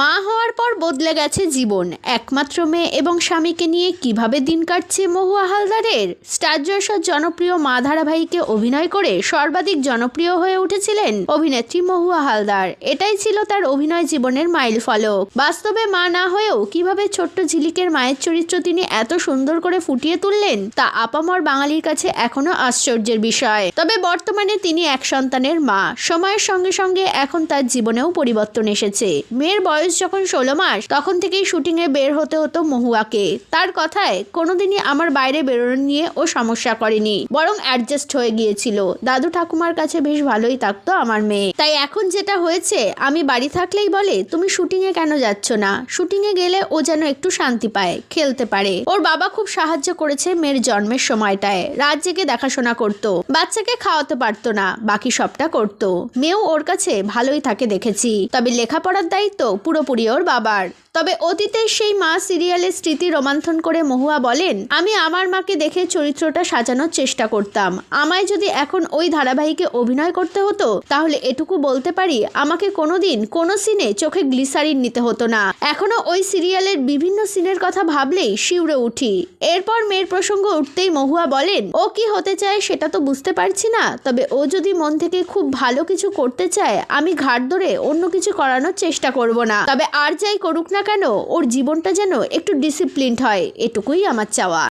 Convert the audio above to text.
মা হওয়ার পর বদলে গেছে জীবন, একমাত্র মেয়ে এবং স্বামীকে নিয়ে কীভাবে দিন কাটছে মহুয়া হালদারের? স্টার জলসার জনপ্রিয় মা ধারাবাহিকে অভিনয় করে সর্বাধিক জনপ্রিয় হয়ে উঠেছিলেন অভিনেত্রী মহুয়া হালদার। এটাই ছিল তার অভিনয় জীবনের মাইল ফলক। বাস্তবে মা না হয়েও কীভাবে ছোট্ট ঝিলিকের মায়ের চরিত্র তিনি এত সুন্দর করে ফুটিয়ে তুললেন, তা আপামর বাঙালির কাছে এখনও আশ্চর্যের বিষয়। তবে বর্তমানে তিনি এক সন্তানের মা। সময়ের সঙ্গে সঙ্গে এখন তার জীবনেও পরিবর্তন এসেছে। মেয়ের বয়স যখন ষোলো মাস, তখন থেকেই শুটিংয়ে বের হতে হতো মহুয়াকে। তার কথায়, কোনোদিনই আমার বাইরে বেরোনো নিয়ে ও সমস্যা করেনি, বরং অ্যাডজাস্ট হয়ে গিয়েছিল। দাদু ঠাকুমার কাছে বেশ ভালোই থাকতো আমার মেয়ে। তাই এখন যেটা হয়েছে, আমি বাড়ি থাকলেই বলে, তুমি শুটিংয়ে কেন যাচ্ছ না? শুটিংয়ে গেলে ও যেন একটু শান্তি পায়, খেলতে পারে। ওর বাবা খুব সাহায্য করেছে মেয়ের জন্মের সময়টায়। রাত জেগে দেখাশোনা করতো। বাচ্চাকে খাওয়াতে পারতো না, বাকি সবটা করতো। মেয়েও ওর কাছে ভালোই থাকে দেখেছি। তবে লেখাপড়ার দায়িত্ব পুরোপুরি ওর বাবার। তবে অতীতের সেই মা সিরিয়ালের স্মৃতি রোমান্থন করে মহুয়া বলেন, আমি আমার মাকে দেখে চরিত্রটা সাজানোর চেষ্টা করতাম। আমায় যদি এখন ওই ধারাবাহিকে অভিনয় করতে হতো, তাহলে এটুকু বলতে পারি, আমাকে কোনোদিন কোনো সিনে চোখে গ্লিসারিন নিতে হতো না। এখনও ওই সিরিয়ালের বিভিন্ন সিনের কথা ভাবলেই শিউরে উঠি। এরপর মেয়ের প্রসঙ্গ উঠতেই মহুয়া বলেন, ও কি হতে চায় সেটা তো বুঝতে পারছি না। তবে ও যদি মন থেকে খুব ভালো কিছু করতে চায়, আমি ঘাট ধরে অন্য কিছু করানোর চেষ্টা করব না। তবে আর যাই করুক না কেন, ওর জীবনটা যেন একটু ডিসিপ্লিনড হয়, এটুকুই আমার চাওয়া।